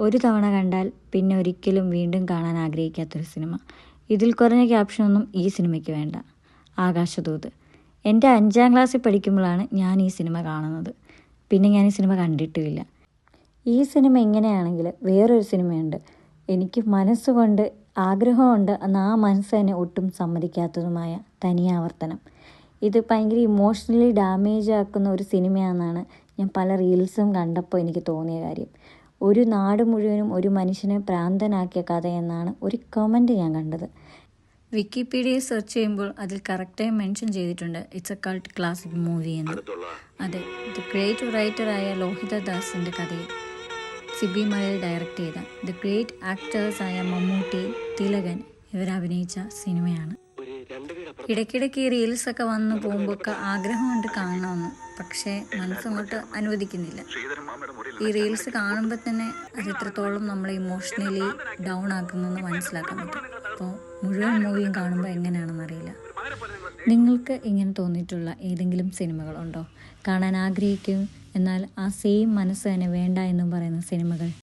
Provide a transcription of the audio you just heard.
ഒരു തവണ കണ്ടാൽ പിന്നെ ഒരിക്കലും വീണ്ടും കാണാൻ ആഗ്രഹിക്കാത്തൊരു സിനിമ. ഇതിൽ കുറഞ്ഞ ക്യാപ്ഷനൊന്നും ഈ സിനിമയ്ക്ക് വേണ്ട. ആകാശദൂത്. എന്റെ അഞ്ചാം ക്ലാസ്സിൽ പഠിക്കുമ്പോഴാണ് ഞാൻ ഈ സിനിമ കാണുന്നത്. പിന്നെ ഞാൻ ഈ സിനിമ കണ്ടിട്ടുമില്ല. ഈ സിനിമ എങ്ങനെയാണെങ്കിൽ വേറൊരു സിനിമയുണ്ട്. എനിക്ക് മനസ്സുകൊണ്ട് ആഗ്രഹമുണ്ട് എന്നാൽ ആ മനസ്സ് തന്നെ ഒട്ടും സമ്മതിക്കാത്തതുമായ തനിയാവർത്തനം ഇത് ഭയങ്കര ഇമോഷണലി ഡാമേജ് ആക്കുന്ന ഒരു സിനിമയാണെന്നാണ് ഞാൻ പല റീൽസും കണ്ടപ്പോൾ എനിക്ക് തോന്നിയ കാര്യം. ഒരു നാട് മുഴുവനും ഒരു മനുഷ്യനെ പ്രാന്തനാക്കിയ കഥയെന്നാണ് ഒരു കമന്റ് ഞാൻ കണ്ടത്. വിക്കിപീഡിയയിൽ സെർച്ച് ചെയ്യുമ്പോൾ അതിൽ കറക്റ്റായി മെൻഷൻ ചെയ്തിട്ടുണ്ട്. It's a cult classic movie എന്ന്. അതെ. ദ ഗ്രേറ്റ് റൈറ്ററായ ലോഹിതദാസിന്റെ കഥയിൽ സിബി മലയിൽ ഡയറക്റ്റ് ചെയ്ത. ദ ഗ്രേറ്റ് ആക്ടേഴ്സായ മമ്മൂട്ടി തിലകൻ ഇവരഭിനയിച്ച സിനിമയാണ് ഇടയ്ക്കിടയ്ക്ക് റീൽസൊക്കെ വന്നു പോകുമ്പോഴൊക്കെ ആഗ്രഹമുണ്ട് കാണണമെന്ന് പക്ഷേ മനസ്സങ്ങോട്ട് അനുവദിക്കുന്നില്ല. ഈ റീൽസ് കാണുമ്പോൾ തന്നെ അത് എത്രത്തോളം നമ്മളെ ഇമോഷണലി ഡൗൺ ആക്കുന്നെന്ന് മനസ്സിലാക്കാൻ പറ്റും. അപ്പോൾ മുഴുവൻ മൂവിയും കാണുമ്പോൾ എങ്ങനെയാണെന്ന് അറിയില്ല. നിങ്ങൾക്ക് ഇങ്ങനെ തോന്നിയിട്ടുള്ള ഏതെങ്കിലും സിനിമകളുണ്ടോ കാണാൻ ആഗ്രഹിക്കും എന്നാൽ ആ സെയിം മനസ്സ് തന്നെ വേണ്ട എന്നും പറയുന്ന സിനിമകൾ